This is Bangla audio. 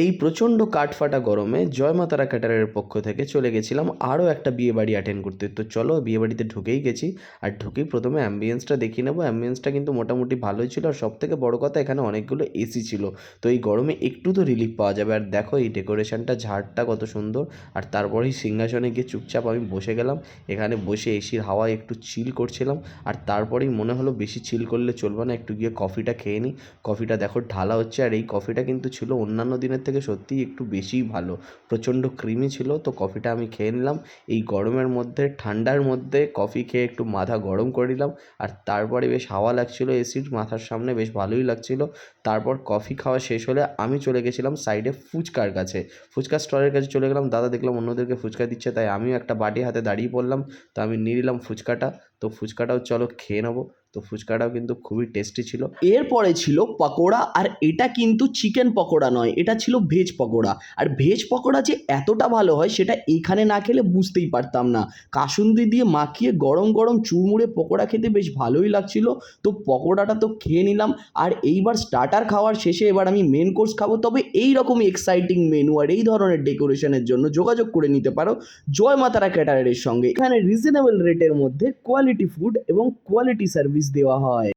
এই প্রচণ্ড কাঠফাটা গরমে জয় মাতারা ক্যাটারের পক্ষ থেকে চলে গেছিলাম আরও একটা বিয়ে বাড়ি অ্যাটেন্ড করতে। তো চলো বিয়ে বাড়িতে ঢুকেই গেছি। আর ঢুকেই প্রথমে অ্যাম্বিয়েন্সটা দেখিয়ে নেব। অ্যাম্বিয়েন্সটা কিন্তু মোটামুটি ভালোই ছিল। আর সব থেকে বড়ো কথা, এখানে অনেকগুলো এসি ছিল। তো এই গরমে একটু তো রিলিফ পাওয়া যাবে। আর দেখো এই ডেকোরেশনটা ঝাড়টা কত সুন্দর। আর তারপরেই সিংহাসনে গিয়ে চুপচাপ আমি বসে গেলাম। এখানে বসে এসির হাওয়ায় একটু চিল করছিলাম। আর তারপরেই মনে হলো বেশি চিল করলে চলবে না। একটু গিয়ে কফিটা খেয়ে নিই কফিটা দেখো ঢালা হচ্ছে। আর এই কফিটা কিন্তু ছিল অন্যান্য দিনের থেকে সত্যিই একটু বেশিই ভালো। প্রচণ্ড ক্রিমি ছিল, তো কফিটা আমি খেয়ে নিলাম। এই গরমের মধ্যে, ঠান্ডার মধ্যে কফি খেয়ে একটু মাথা গরম করে নিলাম। আর তারপরে বেশ হাওয়া লাগছিল এসির মাথার সামনে বেশ ভালোই লাগছিল। তারপর কফি খাওয়া শেষ হলে আমি চলে গেছিলাম সাইডে ফুচকার কাছে। ফুচকা স্টলের কাছে চলে গেলাম, দাদা দেখলাম অন্যদেরকে ফুচকা দিচ্ছে, তাই আমিও একটা বাটি হাতে দাঁড়িয়ে পড়লাম। তো আমি নিয়ে নিলাম ফুচকাটা। তো ফুচকাটাও চলো খেয়ে নেব। তো ফুচকাটাও কিন্তু খুবই টেস্টি ছিল। এরপরে ছিল পকোড়া, আর এটা কিন্তু চিকেন পকোড়া নয়, এটা ছিল ভেজ পকোড়া। আর ভেজ পকোড়া যে এতটা ভালো হয়, সেটা এখানে না খেলে বুঝতেই পারতাম না। কাসুন্দি দিয়ে মাখিয়ে গরম গরম চুরমুড়ে পকোড়া খেতে বেশ ভালোই লাগছিল। তো পকোড়াটা তো খেয়ে নিলাম। আর এইবার স্টার্টার খাওয়ার শেষে এবার আমি মেন কোর্স খাব। তবে এই রকমই এক্সাইটিং মেনু আর এই ধরনের ডেকোরেশনের জন্য যোগাযোগ করে নিতে পারো জয় মাতারা ক্যাটারের সঙ্গে। এখানে রিজনেবল রেটের মধ্যে কোয়ালিটি ফুড এবং কোয়ালিটি সার্ভিস দেওয়া হয়।